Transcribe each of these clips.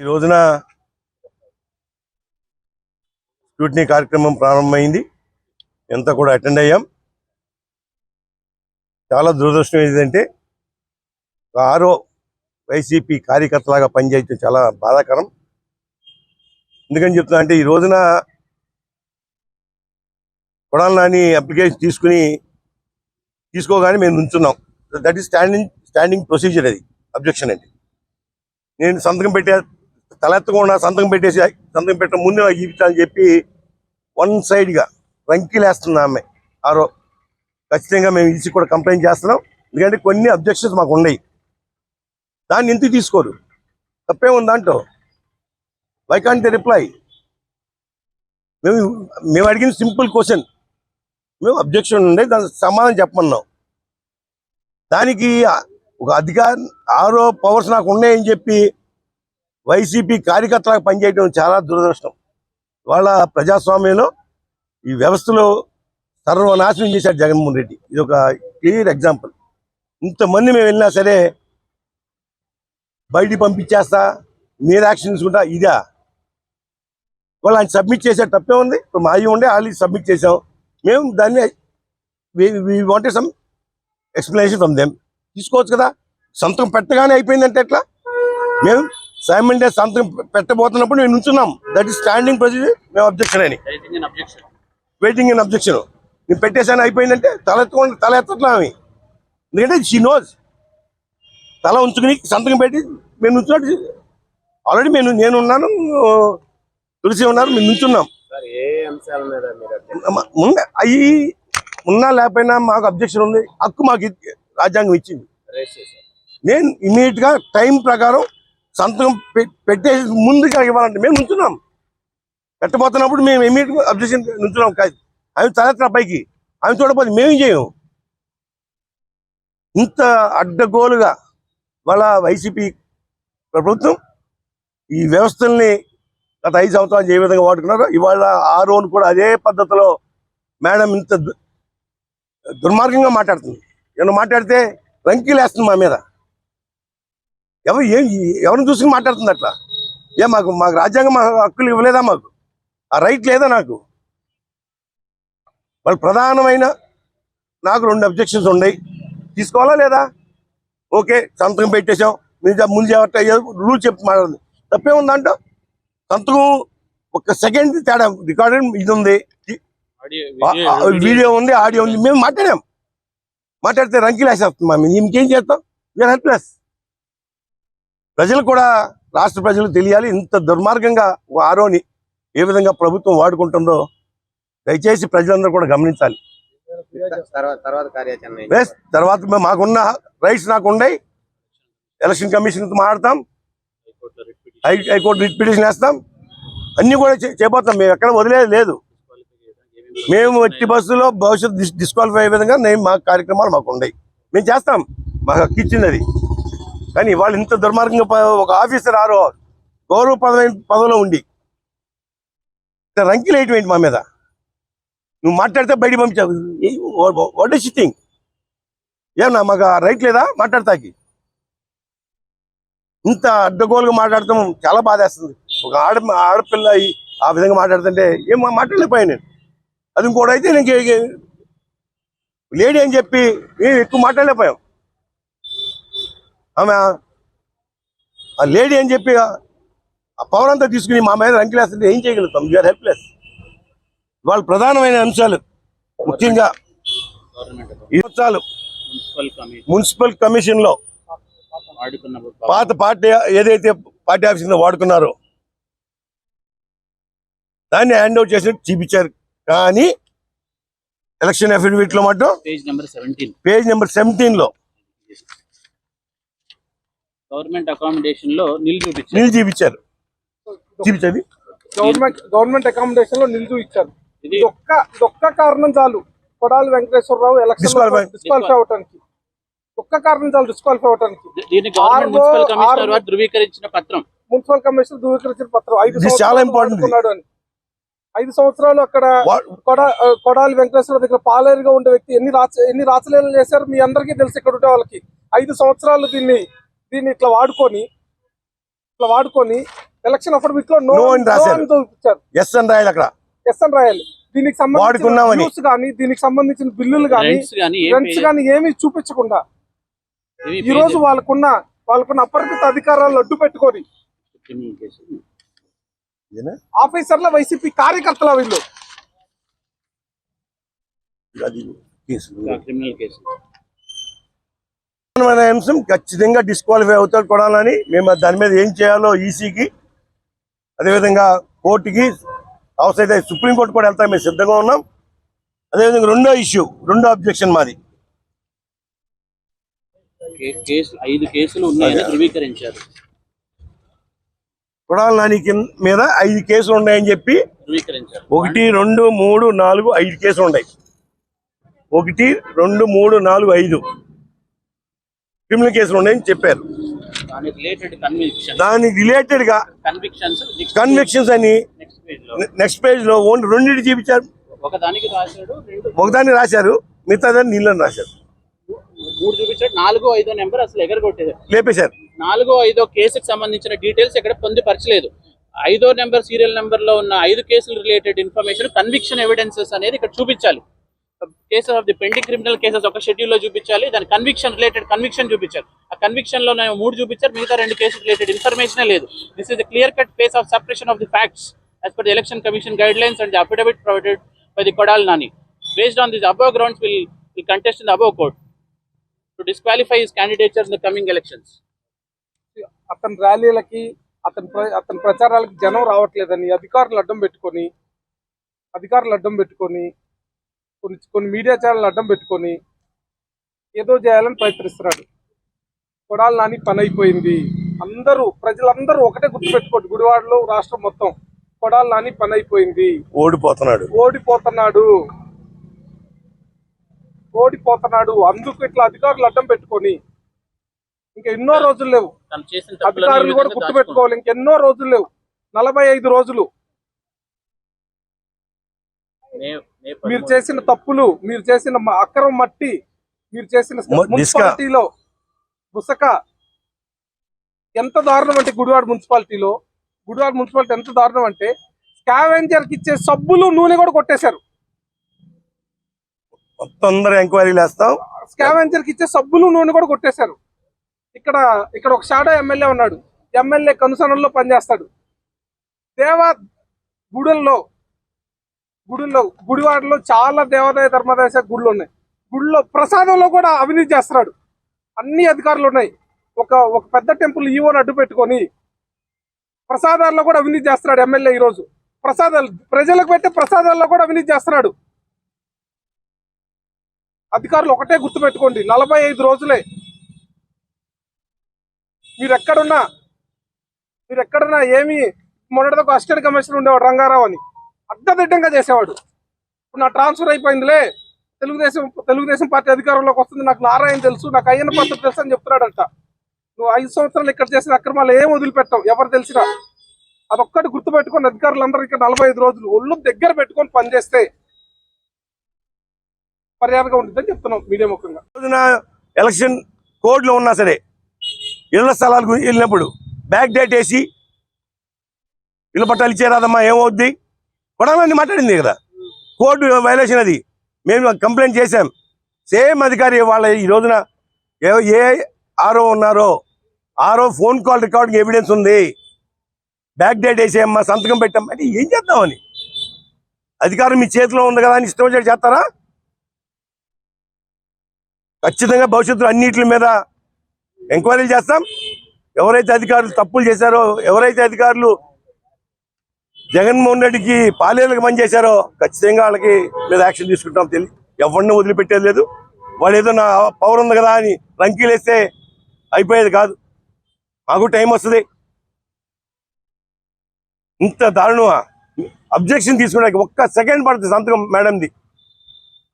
ఈ రోజున స్క్రూటినీ కార్యక్రమం ప్రారంభమైంది. ఎంత కూడా అటెండ్ అయ్యాం. చాలా దురదృష్టం ఏంటంటే ఆరో వైసీపీ కార్యకర్తలాగా పనిచేయడం చాలా బాధాకరం. ఎందుకని చెప్తున్నా అంటే ఈ రోజున కొడాల నాని అప్లికేషన్ తీసుకుని తీసుకోగానే మేము నుంచున్నాం. That is standing standing procedure అది అబ్జెక్షన్ అండి నేను సంతకం పెట్టే తలెత్తకుండా సంతకం పెట్టేసి సంతకం పెట్టడం ముందు నాకు చూపించాలని చెప్పి వన్ సైడ్గా రంకిలేస్తున్నా ఆమె. ఆరో ఖచ్చితంగా మేము ఇచ్చి కూడా కంప్లైంట్ చేస్తున్నాం. ఎందుకంటే కొన్ని అబ్జెక్షన్స్ మాకు ఉన్నాయి. దాన్ని ఎందుకు తీసుకోరు? తప్పే ఉంది దాంట్లో. వై కాంట్ ది రిప్లై మేము మేము అడిగిన సింపుల్ క్వశ్చన్. మేము అబ్జెక్షన్ ఉండే దానికి సమాధానం చెప్పమన్నాం. దానికి ఒక అధికార ఆరో పవర్స్ నాకు ఉన్నాయని చెప్పి వైసీపీ కార్యకర్తలకు పనిచేయడం చాలా దురదృష్టం. వాళ్ళ ప్రజాస్వామ్యంలో ఈ వ్యవస్థలో సర్వనాశనం చేశాడు జగన్మోహన్ రెడ్డి. ఇది ఒక క్లియర్ ఎగ్జాంపుల్. ఇంతమంది మేము వెళ్ళినా సరే బయటికి పంపించేస్తా మీరు యాక్షన్ తీసుకుంటా ఇదా. వాళ్ళు ఆయన సబ్మిట్ చేసే తప్పే ఉంది. ఇప్పుడు మా అయ్యి ఉండే ఆల్రెడీ సబ్మిట్ చేసాం మేము దాన్ని wanted some explanation from them తీసుకోవచ్చు కదా? సంతకం పెట్టగానే అయిపోయిందంటే ఎట్లా? మేము సైమన్ డే సంతకం పెట్టబోతున్నప్పుడు మేము నుంచున్నాం దట్ ఈస్ స్టాండింగ్ ప్రొసీజర్ మేము అబ్జెక్షన్ అని. వెయిటింగ్ ఇన్ అబ్జెక్షన్ నేను పెట్టేసాను అయిపోయిందంటే తల ఎత్తుకోండి తల ఎత్తట్లా ఎందుకంటే షీ నోస్ తల ఉంచుకుని సంతకం పెట్టి మేము నుంచున్నట్టు ఆల్రెడీ మేము నేను ఉన్నాను తులసి ఉన్నారు మేము నుంచున్నాం అయ్యి ఉన్నా లేకపోయినా మాకు అబ్జెక్షన్ ఉంది. హక్కు మాకు రాజ్యాంగం ఇచ్చింది. నేను ఇమీడియట్గా టైం ప్రకారం సంతకం పె- పెట్టేసి ముందుగా ఇవ్వాలంటే మేము నుంచున్నాం. పెట్టబోతున్నప్పుడు మేము ఇమీడియట్ అబ్జెక్షన్ నుంచున్నాం. కాదు. ఆమె తలెత్తన పైకి? ఆమె చూడకపోతే మేమేం చేయము ఇంత అడ్డగోలుగా వాళ్ళ వైసీపీ ప్రభుత్వం ఈ వ్యవస్థల్ని గత ఐదు సంవత్సరాలు ఏ విధంగా వాడుకున్నారో ఇవాళ ఆ రోజు కూడా అదే పద్ధతిలో మేడం ఇంత దు- దుర్మార్గంగా మాట్లాడుతుంది. నేను మాట్లాడితే రంకీలేస్తుంది మా మీద. ఎవరు ఏం ఎవరిని చూసుకుని మాట్లాడుతుంది అట్లా? ఏ మాకు మాకు రాజ్యాంగం మా హక్కులు ఇవ్వలేదా మాకు? ఆ రైట్ లేదా నాకు? వాళ్ళు ప్రధానమైన నాకు రెండు అబ్జెక్షన్స్ ఉన్నాయి. తీసుకోవాలా లేదా? ఓకే సంతకం పెట్టేశాం. మీరు ముందు రూల్ చెప్పి మాట్లాడింది తప్పే ఉందంట సంతకం ఒక సెకండ్ తేడా రికార్డెడ్ ఇది ఉంది. వీడియో ఉంది ఆడియో ఉంది. మేము మాట్లాడాం. మాట్లాడితే రంకిలేసేస్తాం మేము ఇంకేం చేస్తాం? వీఆర్ హెల్ప్లెస్ ప్రజలు కూడా రాష్ట్ర ప్రజలు తెలియాలి ఇంత దుర్మార్గంగా ఆరోని ఏ విధంగా ప్రభుత్వం వాడుకుంటుందో దయచేసి ప్రజలందరూ కూడా గమనించాలి. తర్వాత మేము మాకున్న రైట్స్ నాకు ఉన్నాయి ఎలక్షన్ కమిషన్ మాట్లాడతాం. హైకోర్టు రిట్ పిటిషన్ వేస్తాం. అన్ని కూడా చే- చేయబోతాం మేము ఎక్కడ వదిలేదు లేదు. మేము ఎట్టి బస్సులో భవిష్యత్తు డిస్ డిస్క్వాలిఫై అయ్యే విధంగా నేను మా కార్యక్రమాలు మాకు ఉన్నాయి మేము చేస్తాం. మాకు హక్కు ఇచ్చింది అది. కానీ వాళ్ళు ఇంత దుర్మార్గంగా ఒక ఆఫీసర్ ఆరో గౌరవ పదవి పదవిలో ఉండి రంకి రంకిలు వేయటం మా మీద. నువ్వు మాట్లాడితే బయట పంపించావు. వాట్ ఇస్ థింగ్ ఏమన్నా మాకు రైట్ లేదా? మాట్లాడతాకి. ఇంత అడ్డగోలుగా మాట్లాడతాం చాలా బాధేస్తుంది. ఒక ఆడ ఆడపిల్ల ఆ విధంగా మాట్లాడుతుంటే ఏం మాట్లాడలేకపోయాను నేను. అది ఇంకోటి అయితే నేను లేడీ అని చెప్పి మేము ఎక్కువ మాట్లాడలేకపోయాం. ఆమె ఆ లేడీ అని చెప్పి ఆ- పవర్ అంతా తీసుకుని మా మీద రంకిలేస్తుంటే ఏం చేయగలుగుతాం? యూఆర్ హెల్ప్లెస్ వాళ్ళ ప్రధానమైన అంశాలు ముఖ్యంగా ఈ అంశాలు. Municipal commission. లో వాడుకున్న పాత పార్టీ ఏదైతే పార్టీ ఆఫీస్ కింద వాడుకున్నారో దాన్ని హ్యాండ్ అవుట్ చేసి చూపించారు. కానీ ఎలక్షన్ అఫిడవిట్లో మాత్రం page number seventeen. Page number సెవెంటీన్లో గవర్నమెంట్ అకామిడేషన్లో నిల్ చూపించారు. నీళ్ళు చూపించారు. చూపించండి గవర్నమెంట్ గవర్నమెంట్ అకామిడేషన్లో నిలుచు ఇచ్చారు ఇది ఒక్క ఒక్క కారణం చాలు. కొడాలి వెంకటేశ్వరరావు ఎలక్షన్. డిస్క్వాలిఫై అవటానికి. ఒక్క కారణం చాలు డిస్క్వాలిఫై వారు ధృవీకరించిన పత్రం. మున్సిపల్ కమిషనర్ ధృవీకరించిన పత్రం. ఐదు చాలా. వాడుకున్నాడు అని. ఐదు సంవత్సరాలు అక్కడ కొడాలి వెంకటేశ్వర దగ్గర పాలేరుగా ఉండే వ్యక్తి ఎన్ని రాచ ఎన్ని రాచలీలలు చేశారు మీ అందరికీ తెలుసు ఇక్కడ ఉండే వాళ్ళకి. ఐదు సంవత్సరాలు దీన్ని దీన్ని ఇట్లా వాడుకొని ఇట్లా వాడుకొని ఎలక్షన్ అఫిడవిట్లో నో అని రాశారు. చూపించారు. ఎస్ అని రాయాలి అక్కడ. ఎస్ అని రాయాలి. దీనికి సంబంధించిన కానీ దీనికి సంబంధించిన బిల్లులు కానీ రెంట్స్ కానీ ఏమీ చూపించకుండా ఈ రోజు వాళ్ళకున్న వాళ్ళకున్న అపరిమిత అధికారాలు అడ్డు పెట్టుకొని? ఆఫీసర్ల వైసీపీ కార్యకర్తల వీళ్ళు. ప్రధానమైన అంశం ఖచ్చితంగా డిస్క్వాలిఫై అవుతాడు కొడాలని మేము దాని మీద ఏం చేయాలో ఈసీకి అదేవిధంగా కోర్టుకి అవసరమైతే సుప్రీంకోర్టు కూడా వెళ్తాం మేము సిద్ధంగా ఉన్నాం. అదేవిధంగా రెండో ఇష్యూ రెండో అబ్జెక్షన్ మాది. ఐదు కేసులు ఉన్నాయని ధృవీకరించారు. కొడాల నాని కింద మీద ఐదు కేసులు ఉన్నాయని చెప్పి ఒకటి రెండు మూడు నాలుగు ఐదు కేసులు ఉన్నాయి. ఒకటి రెండు మూడు నాలుగు ఐదు. క్రిమినల్ కేసులు ఉన్నాయని చెప్పారు. దానికి రిలేటెడ్గా కన్విక్షన్స్ అని నెక్స్ట్ పేజ్లో. ఓన్లీ రెండింటి చూపించారు. ఒకదాన్ని రాశారు మిగతాదాన్ని నీళ్ళని రాశారు. మూడు చూపించాడు నాలుగో ఐదో నెంబర్ అసలు ఎగరగొట్టేది. లేపేశారు. నాలుగో ఐదో కేసుకు సంబంధించిన డీటెయిల్స్ ఎక్కడ పొందుపరచలేదు. ఐదో నెంబర్ సీరియల్ నెంబర్లో ఉన్న ఐదు కేసులు రిలేటెడ్ ఇన్ఫర్మేషన్ కన్విక్షన్ ఎవిడెన్సెస్ అనేది ఇక్కడ చూపించాలి. Case of the pending criminal cases ఒక షెడ్యూల్లో చూపించాలి. దాని కన్విక్షన్ రిలేటెడ్ కన్విక్షన్ చూపించారు ఆ కన్విక్షన్లో మూడు చూపించారు. మిగతా రెండు కేసు రిలేటెడ్ ఇన్ఫర్మేషనే లేదు. This is clear cut case of separation of the facts as per the election commission guidelines and the affidavit provided by the Kodali Nani based on this above grounds will we contest in above court to disqualify his candidates in the coming elections అతని ర్యాలీలకి అతని అతని ప్రచారాలకి జనం రావట్లేదని అధికారులు అడ్డం పెట్టుకొని అధికారులు అడ్డం పెట్టుకొని కొన్ని కొన్ని మీడియా ఛానల్ అడ్డం పెట్టుకొని ఏదో చేయాలని ప్రయత్నిస్తున్నాడు. కొడాలి నాని పని అయిపోయింది అందరూ ప్రజలందరూ ఒకటే గుర్తుపెట్టుకోండి. గుడివాడలో రాష్ట్రం మొత్తం కొడాలి నాని పని అయిపోయింది ఓడిపోతున్నాడు. ఓడిపోతున్నాడు. ఓడిపోతున్నాడు. అందుకు ఇట్లా అధికారులు అడ్డం పెట్టుకొని ఇంకా ఎన్నో రోజులు లేవు. అధికారులు కూడా విధంగా గుర్తు పెట్టుకోవాలి ఇంకెన్నో రోజులు లేవు. నలభై ఐదు రోజులు. మీరు. చేసిన తప్పులు మీరు చేసిన అక్రమ మట్టి మీరు చేసిన. మున్సిపాలిటీలో ముసక ఎంత దారుణం అంటే గుడివాడ మున్సిపాలిటీలో గుడివాడ మున్సిపాలిటీ ఎంత దారుణం అంటే స్కావెంజర్కి ఇచ్చే సబ్బులు నూనె కూడా కొట్టేశారు మొత్తం అందరూ ఎంక్వైరీలు వేస్తాం స్కావెంజర్కి ఇచ్చే సబ్బులు నూనె కూడా కొట్టేశారు ఇక్కడ ఇక్కడ ఒక షాడో ఎమ్మెల్యే ఉన్నాడు ఎమ్మెల్యే కనుసనంలో పనిచేస్తాడు దేవా గుడుల్లో గుడిలో గుడివాడలో చాలా దేవాదాయ ధర్మాదాయ గుళ్ళు ఉన్నాయి. గుడిలో ప్రసాదంలో కూడా అవినీతి చేస్తున్నాడు. అన్ని అధికారులు ఉన్నాయి. ఒక ఒక పెద్ద టెంపుల్ ఈవోని అడ్డు పెట్టుకొని ప్రసాదాల్లో కూడా అవినీతి చేస్తున్నాడు ఎమ్మెల్యే ఈరోజు. ప్రసాదాలు ప్రజలకు పెట్టే ప్రసాదాల్లో కూడా అవినీతి చేస్తున్నాడు. అధికారులు ఒకటే గుర్తుపెట్టుకోండి నలభై ఐదు రోజులే. మీరు ఎక్కడున్నా మీరు ఎక్కడున్నా ఏమి మొన్నటిదాకా అసిస్టెంట్ కమిషనర్ ఉండేవాడు రంగారావు అని. అడ్డదిడ్డంగా చేసేవాడు. ఇప్పుడు నా ట్రాన్స్ఫర్ అయిపోయిందిలే. తెలుగుదేశం తెలుగుదేశం పార్టీ అధికారంలోకి వస్తుంది. నాకు నారాయణ తెలుసు నాకు అయ్యన్న పాత్ర తెలుసు అని చెప్తున్నాడంట. నువ్వు ఐదు సంవత్సరాలు ఇక్కడ చేసిన అక్రమాలు ఏం వదిలిపెట్టావు? ఎవరు తెలిసినా. అదొక్కటి గుర్తుపెట్టుకొని అధికారులందరూ ఇక్కడ నలభై ఐదు రోజులు ఒళ్ళు దగ్గర పెట్టుకొని పనిచేస్తే మర్యాదగా ఉంటుందని చెప్తున్నాం మీడియా ముఖంగా రోజున ఎలక్షన్ కోడ్లో ఉన్నా సరే ఇళ్ళ స్థలాలకు వెళ్ళినప్పుడు బ్యాక్ డేట్ వేసి ఇళ్ళ పట్టాలు ఇచ్చేరాదమ్మా ఏమవుద్ది? కొడాలని మాట్లాడింది కదా. కోర్టు వైలేషన్ అది. మేము కంప్లైంట్ చేశాం. సేమ్ అధికారి వాళ్ళ ఈ రోజున ఏ ఏ ఆరో ఉన్నారో ఆరో ఫోన్ కాల్ రికార్డింగ్ ఎవిడెన్స్ ఉంది. బ్యాక్ డేట్ వేసేయమ్మా సంతకం పెట్టాం అంటే ఏం చేద్దామని అధికారం మీ చేతిలో ఉంది కదా అని ఇష్టం వచ్చేది చేస్తారా? ఖచ్చితంగా భవిష్యత్తులో అన్నిటి మీద ఎంక్వైరీలు చేస్తాం. ఎవరైతే అధికారులు తప్పులు చేశారో ఎవరైతే అధికారులు జగన్మోహన్ రెడ్డికి పాలేరులకు పనిచేశారో ఖచ్చితంగా వాళ్ళకి మీద యాక్షన్ తీసుకుంటాం తెలియ ఎవరిని వదిలిపెట్టేది లేదు. వాడు ఏదో నా పవర్ ఉంది కదా అని రంకీలు వేస్తే అయిపోయేది కాదు. మాకు టైం వస్తుంది. ఇంత దారుణమా అబ్జెక్షన్ తీసుకోవడానికి ఒక్క సెకండ్ పడుతుంది సంతకం మేడంది.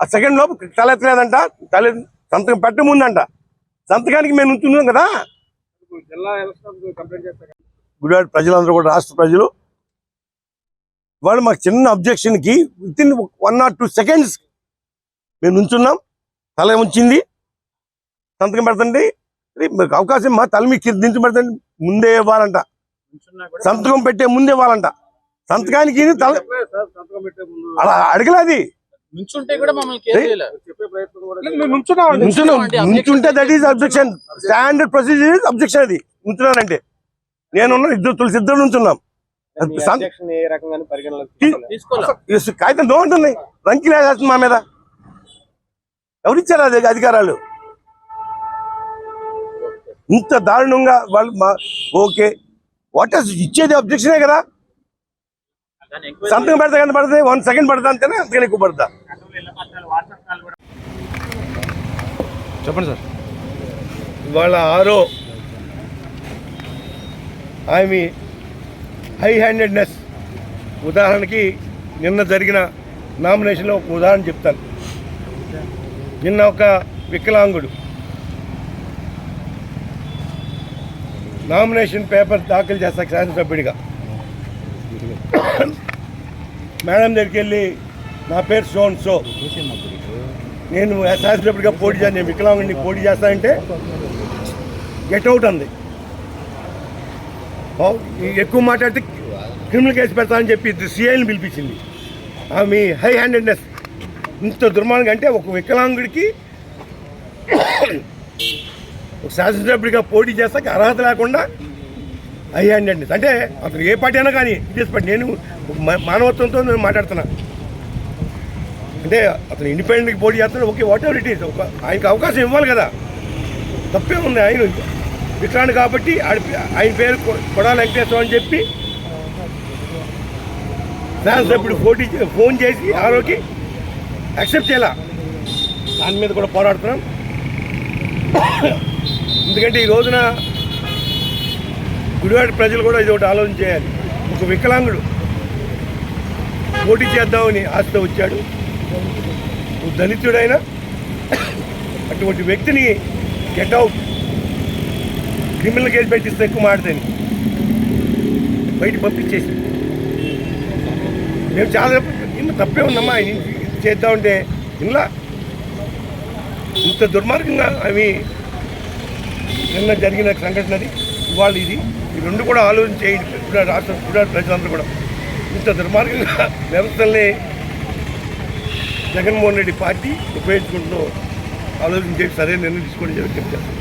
ఆ సెకండ్ లోపు తలెత్తలేదంట తల సంతకం పెట్ట ముందంట సంతకానికి మేము ఉంటున్నాం కదా. గుడివాడ ప్రజలందరూ కూడా రాష్ట్ర ప్రజలు వాళ్ళు మాకు చిన్న అబ్జెక్షన్కి within one or two seconds మేము నుంచున్నాం. తల ఉంచింది. సంతకం పెడతండి. మీకు అవకాశం మా తల మీకు దించి పెడతండి. ముందే ఇవ్వాలంట. సంతకం పెట్టే ముందే ఇవ్వాలంట. సంతకానికి తల అలా అడగలేదు నుంచుంటే that is objection standard procedure objection అది. నుంచున్నానంటే నేను ఇద్దరు తులసి ఇద్దరు నుంచున్నాం. కాగితం దోంటుంది రంకి వేసేస్తుంది మా మీద. ఎవరిచ్చారు అది అధికారాలు? ఇంత దారుణంగా వాళ్ళు మా ఓకే. వాట్ ఇచ్చేది అబ్జెక్షనే కదా. సంతకం పెడతా కానీ పడుతుంది వన్ సెకండ్ పడతా అంతేనే? అంతకన్నా ఎక్కువ పడతా? చెప్పండి సార్. ఇవాళ ఆరో ఆమె హై హ్యాండెడ్నెస్ ఉదాహరణకి నిన్న జరిగిన నామినేషన్లో ఒక ఉదాహరణ చెప్తాను. నిన్న ఒక వికలాంగుడు నామినేషన్ పేపర్ దాఖలు చేస్తా శాసనసభ్యుడిగా. మేడం దగ్గరికి వెళ్ళి నా పేరు సోన్ సో నేను శాసనసభ్యుడిగా పోటీ చేస్తాను నేను వికలాంగుడిని పోటీ చేస్తానంటే గెట్ అవుట్ అంది. ఎక్కువ మాట్లాడితే క్రిమినల్ కేసు పెడతానని చెప్పి సిఐని పిలిపించింది. ఆమె హై హ్యాండెడ్నెస్ ఇంత దుర్మార్గం అంటే ఒక వికలాంగుడికి ఒక శాసనసభ్యుడిగా పోటీ చేస్తాక అర్హత లేకుండా హై హ్యాండెడ్నెస్ అంటే అతను ఏ పార్టీ అయినా కానీ ఇదే పార్టీ. నేను మానవత్వంతో నేను మాట్లాడుతున్నా. అంటే అతను ఇండిపెండెంట్కి పోటీ చేస్తున్నాడు okay whatever it is ఒక ఆయనకు అవకాశం ఇవ్వాలి కదా. తప్పే ఉంది ఆయన. విక్రాంత్ కాబట్టి ఆయన పేరు కొడా కొడాల వెంకటేశ్వర అని చెప్పి శాసనసభ్యుడు పోటీ ఫోన్ చేసి ఆరోగ్య యాక్సెప్ట్ చేయాల? దాని మీద కూడా పోరాడుతున్నాం. ఎందుకంటే ఈ రోజున గుడివాడ ప్రజలు కూడా ఇది ఒకటి ఆలోచన చేయాలి. ఒక వికలాంగుడు పోటీ చేద్దామని ఆశతో వచ్చాడు. దళితుడైనా అటువంటి వ్యక్తిని గెట్అవుట్ క్రిమినల్ కేసు పెట్టిస్తే ఎక్కువ మాడతాను బయట పంపించేసి. మేము చాలా ఇంత తప్పే ఉందమ్మా ఆయన చేద్దామంటే ఇలా ఇంత దుర్మార్గంగా అవి నిన్న జరిగిన సంఘటనది ఇవాళ ఇది. ఈ రెండు కూడా ఆలోచన చేయండి కూడా రాష్ట్ర కూడా ప్రజలందరూ కూడా. ఇంత దుర్మార్గంగా వ్యవస్థల్ని జగన్మోహన్ రెడ్డి పార్టీ ఉపయోగించుకుంటూ ఆలోచన చేసి సరైన నిర్ణయం తీసుకోవడం చెప్పి చెప్తాను.